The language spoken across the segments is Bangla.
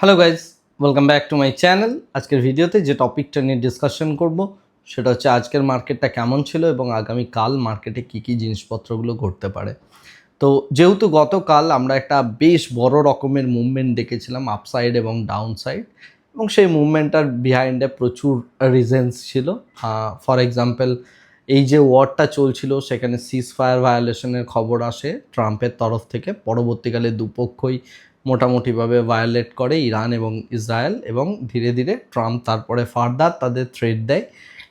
Hello guys welcome back to my channel আজকের ভিডিওতে যে টপিকটা নিয়ে ডিসকাশন করব, সেটা হচ্ছে আজকের মার্কেটটা কেমন ছিল এবং আগামী কাল মার্কেটে কী কী জিনিসপত্রগুলো ঘটতে পারে। তো যেহেতু গতকাল আমরা একটা বেশ বড় রকমের মুভমেন্ট দেখেছিলাম আপসাইড এবং ডাউন সাইড এবং সেই মুভমেন্টটার বিহাইন্ডে প্রচুর রিজেন্স ছিল। ফর এক্সাম্পল এই যে ওয়ারটা চলছিল, সেখানে সিজ ফায়ার ভায়োলেশনের খবর আসে ট্রাম্পের তরফ থেকে। পরবর্তীকালে দুপক্ষই মোটামুটিভাবে ভায়োলেট করে ইরান এবং ইসরায়েল এবং ধীরে ধীরে ট্রাম্প তারপরে ফার্দার তাদের থ্রেড দেয়।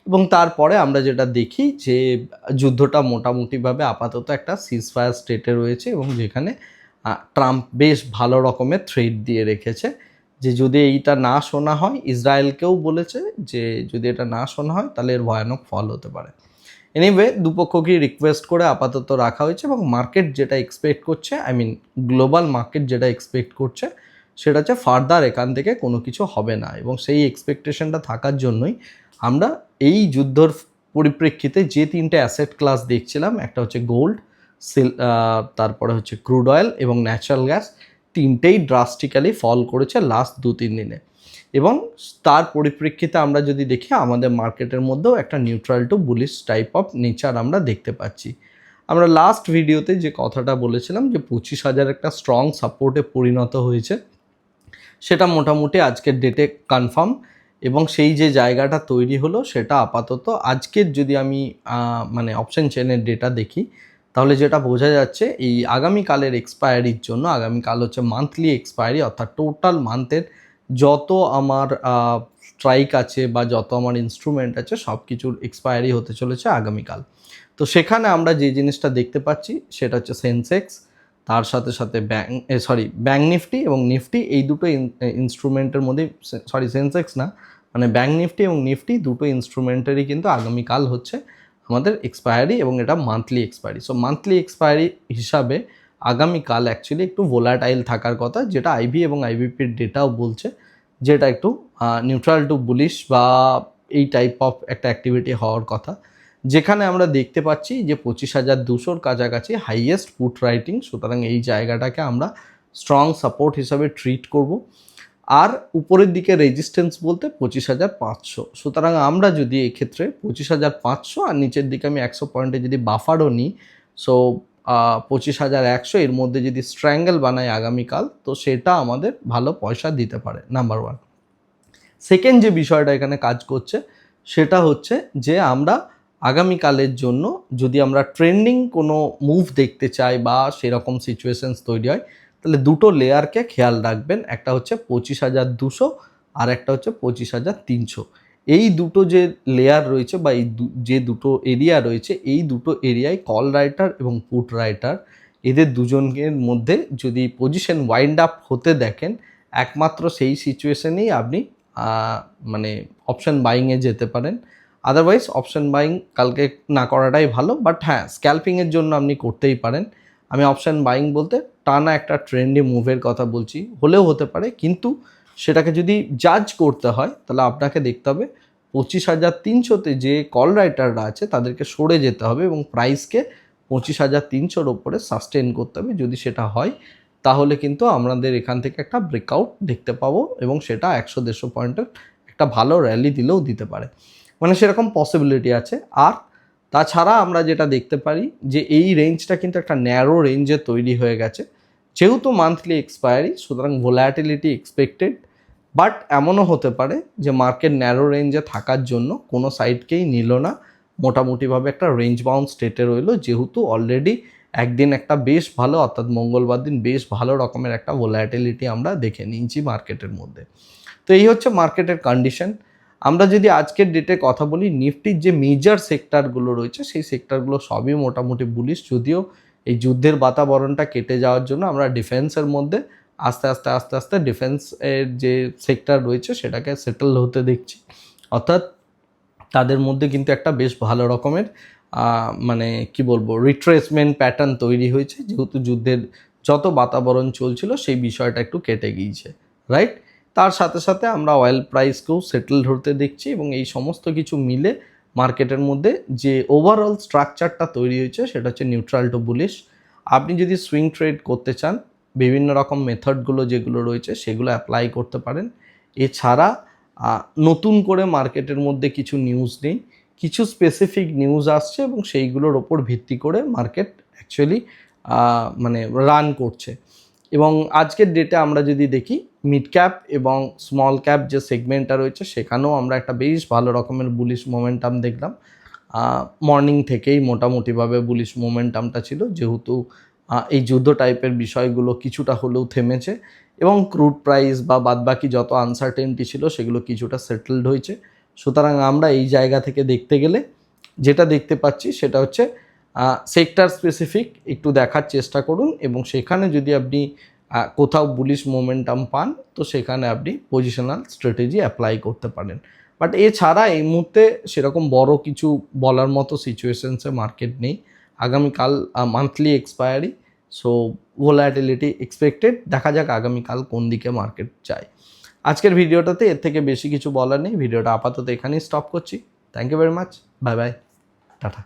এবং তারপরে আমরা যেটা দেখি যে যুদ্ধটা মোটামুটিভাবে আপাতত একটা সিজ ফায়ার স্টেটে রয়েছে এবং যেখানে ট্রাম্প বেশ ভালো রকমের থ্রেড দিয়ে রেখেছে। যে যদি এইটা না শোনা হয়, ইসরায়েলকেও বলেছে যে যদি এটা না শোনা হয়, তাহলে এর ভয়ানক ফল হতে পারে। এনিওয়ে দুপক্ষকেই রিকোয়েস্ট করে আপাতত রাখা হয়েছে এবং মার্কেট যেটা এক্সপেক্ট করছে আই মিন গ্লোবাল মার্কেট যেটা এক্সপেক্ট করছে, সেটা হচ্ছে ফার্দার এখান থেকে কোনো কিছু হবে না। এবং সেই এক্সপেকটেশনটা থাকার জন্যই আমরা এই যুদ্ধর পরিপ্রেক্ষিতে যে তিনটে অ্যাসেট ক্লাস দেখছিলাম, একটা হচ্ছে গোল্ড সিল তারপরে হচ্ছে ক্রুড অয়েল এবং ন্যাচারাল গ্যাস তিনটেই ড্রাস্টিক্যালি ফল করেছে লাস্ট দু তিন দিনে। এবং তার পরিপ্রেক্ষিতে আমরা যদি দেখি, আমাদের মার্কেটের মধ্যেও একটা neutral to bullish type of nature আমরা দেখতে পাচ্ছি। আমরা লাস্ট ভিডিওতে যে কথাটা বলেছিলাম যে পঁচিশ হাজার একটা স্ট্রং সাপোর্টে পরিণত হয়েছে, সেটা মোটামুটি আজকের ডেটে কনফার্ম এবং সেই যে জায়গাটা তৈরি হলো, সেটা আপাতত আজকের যদি আমি মানে অপশন চেনের ডেটা দেখি, তাহলে যেটা বোঝা যাচ্ছে এই আগামীকালের এক্সপায়ারির জন্য, আগামীকাল হচ্ছে মান্থলি এক্সপায়ারি অর্থাৎ টোটাল মান্থের যত আমার স্ট্রাইক আছে বা যত আমার ইনস্ট্রুমেন্ট আছে সব কিছুর এক্সপায়ারি হতে চলেছে আগামীকাল। তো সেখানে আমরা যে জিনিসটা দেখতে পাচ্ছি, সেটা হচ্ছে সেন্সেক্স তার সাথে সাথে ব্যাং সরি ব্যাঙ্ক নিফটি এবং নিফটি এই দুটো ইনস্ট্রুমেন্টের মধ্যে সরি সেন্সেক্স না মানে ব্যাঙ্ক নিফটি এবং নিফটি দুটো ইনস্ট্রুমেন্টেরই কিন্তু আগামীকাল হচ্ছে আমাদের এক্সপায়ারি এবং এটা monthly expiry so monthly expiry হিসাবে আগামীকাল অ্যাকচুয়ালি একটু ভোলাটাইল থাকার কথা, যেটা আইভি এবং আইবিপির ডেটাও বলছে, যেটা একটু নিউট্রাল টু বুলিশ বা এই টাইপ অফ একটা অ্যাক্টিভিটি হওয়ার কথা। যেখানে আমরা দেখতে পাচ্ছি যে পঁচিশ হাজার দুশোর কাছাকাছি হাইয়েস্ট পুট রাইটিং সুতরাং এই জায়গাটাকে আমরা স্ট্রং সাপোর্ট হিসাবে ট্রিট করব। আর উপরের দিকে রেজিস্ট্যান্স বলতে পঁচিশ হাজার পাঁচশো। সুতরাং আমরা যদি এক্ষেত্রে পঁচিশ হাজার পাঁচশো আর নিচের দিকে আমি একশো পয়েন্টে যদি বাফারও নিই সো পঁচিশ হাজার একশো, এর মধ্যে যদি স্ট্র্যাঙ্গেল বানাই আগামীকাল, তো সেটা আমাদের ভালো পয়সা দিতে পারে নাম্বার ওয়ান সেকেন্ড যে বিষয়টা এখানে কাজ করছে, সেটা হচ্ছে যে আমরা আগামীকালের জন্য যদি আমরা ট্রেন্ডিং কোনো মুভ দেখতে চাই বা সেরকম সিচুয়েশনস তৈরি হয়, তাহলে দুটো লেয়ারকে খেয়াল রাখবেন, একটা হচ্ছে পঁচিশ হাজার দুশো আর একটা হচ্ছে পঁচিশ হাজার তিনশো। এই দুটো যে লেয়ার রয়েছে বা এই যে দুটো এরিয়া রয়েছে, এই দুটো এরিয়ায় কল রাইটার এবং পুট রাইটার এদের দুজনের মধ্যে যদি পজিশন ওয়াইন্ড আপ হতে দেখেন, একমাত্র সেই সিচুয়েশনেই আপনি মানে অপশন বাইংয়ে যেতে পারেন। আদারওয়াইজ অপশন বাইং কালকে না করাটাই ভালো বাট হ্যাঁ স্ক্যালপিংয়ের জন্য আপনি করতেই পারেন। আমি অপশন বাইং বলতে টানা একটা ট্রেন্ডি মুভের কথা বলছি, হলেও হতে পারে, কিন্তু সেটাকে যদি জাজ করতে হয়, তাহলে আপনাকে দেখতে হবে পঁচিশ হাজার তিনশোতে যে কল রাইটাররা আছে, তাদেরকে সরে যেতে হবে এবং প্রাইসকে পঁচিশ হাজার তিনশোর ওপরে সাস্টেন করতে হবে। যদি সেটা হয়, তাহলে কিন্তু আমাদের এখান থেকে একটা ব্রেকআউট দেখতে পাবো এবং সেটা একশো দেড়শো পয়েন্টের একটা ভালো র্যালি দিলেও দিতে পারে। মানে সেরকম পসিবিলিটি আছে। আর তাছাড়া আমরা যেটা দেখতে পারি যে এই রেঞ্জটা কিন্তু একটা ন্যারো রেঞ্জে তৈরি হয়ে গেছে। যেহেতু মান্থলি এক্সপায়ারি সুতরাং ভোলাটিলিটি এক্সপেক্টেড বাট এমনও হতে পারে যে মার্কেট ন্যারো রেঞ্জে থাকার জন্য কোনো সাইডকেই নিল না। মোটামুটিভাবে একটা রেঞ্জ বাউন্ড স্টেটে রইল, যেহেতু অলরেডি একদিন একটা বেশ ভালো, অর্থাৎ মঙ্গলবার দিন বেশ ভালো রকমের একটা ভোলাটিলিটি আমরা দেখে নিয়েছি মার্কেটের মধ্যে। তো এই হচ্ছে মার্কেটের কন্ডিশন আমরা যদি আজকের ডেটে কথা বলি, নিফটির যে মেজর সেক্টরগুলো রয়েছে, সেই সেক্টরগুলো সবই মোটামুটি বুলিশ যদিও এই যুদ্ধের বাতাবরণটা কেটে যাওয়ার জন্য আমরা ডিফেন্সের মধ্যে আস্তে আস্তে আস্তে আস্তে ডিফেন্স এর যে সেক্টর রয়েছে সেটাকে সেটেল হতে দেখছি। অর্থাৎ তাদের মধ্যে কিন্তু একটা বেশ ভালো রকমের মানে কি বলব রিট্রেসমেন্ট প্যাটার্ন তৈরি হয়েছে। যেহেতু যুদ্ধের যত বাতাবরণ চলছিল সেই বিষয়টা একটু কেটে গিয়েছে রাইট তার সাথে সাথে আমরা অয়েল প্রাইসকেও সেটেল হতে দেখছি এবং এই সমস্ত কিছু মিলে মার্কেটের মধ্যে যে ওভারঅল স্ট্রাকচারটা তৈরি হয়েছে সেটা হচ্ছে নিউট্রাল টু বুলিশ আপনি যদি সুইং ট্রেড করতে চান বিভিন্ন রকম মেথডগুলো যেগুলো রয়েছে সেগুলো অ্যাপ্লাই করতে পারেন। এছাড়া নতুন করে মার্কেটের মধ্যে কিছু নিউজ নেই। কিছু স্পেসিফিক নিউজ আসছে এবং সেইগুলোর ওপর ভিত্তি করে মার্কেট অ্যাকচুয়ালি মানে রান করছে। এবং আজকের ডেটে আমরা যদি দেখি মিড ক্যাপ এবং স্মল ক্যাপ যে সেগমেন্টটা রয়েছে, সেখানেও আমরা একটা বেশ ভালো রকমের বুলিশ মোমেন্টাম দেখলাম। মর্নিং থেকেই মোটামুটিভাবে বুলিশ মোমেন্টামটা ছিল, যেহেতু যুদ্ধ টাইপের বিষয়গুলো কিছুটা হলেও থেমেছে এবং ক্রুড প্রাইস বা বাদবাকি যত আনসার্টেনটি ছিল সেগুলো কিছুটা সেটেলড হয়েছে। সুতরাং আমরা এই জায়গা থেকে দেখতে গেলে যেটা দেখতে পাচ্ছি সেটা হচ্ছে সেক্টর স্পেসিফিক একটু দেখার চেষ্টা করুন এবং সেখানে যদি আপনি কোথাও বুলিশ মোমেন্টাম পান, তো সেখানে আপনি পজিশনাল স্ট্র্যাটেজি অ্যাপ্লাই করতে পারেন। বাট এছাড়া এই মুহূর্তে সেরকম বড় কিছু বলার মতো সিচুয়েশনসে মার্কেট নেই। আগামীকাল monthly expiry so volatility expected দেখা যাক আগামীকাল কোন দিকে মার্কেট যায়। আজকের ভিডিওটাতে এর থেকে বেশি কিছু বলার নেই, ভিডিওটা আপাতত এখানেই স্টপ করছি। Thank you very much bye bye tata.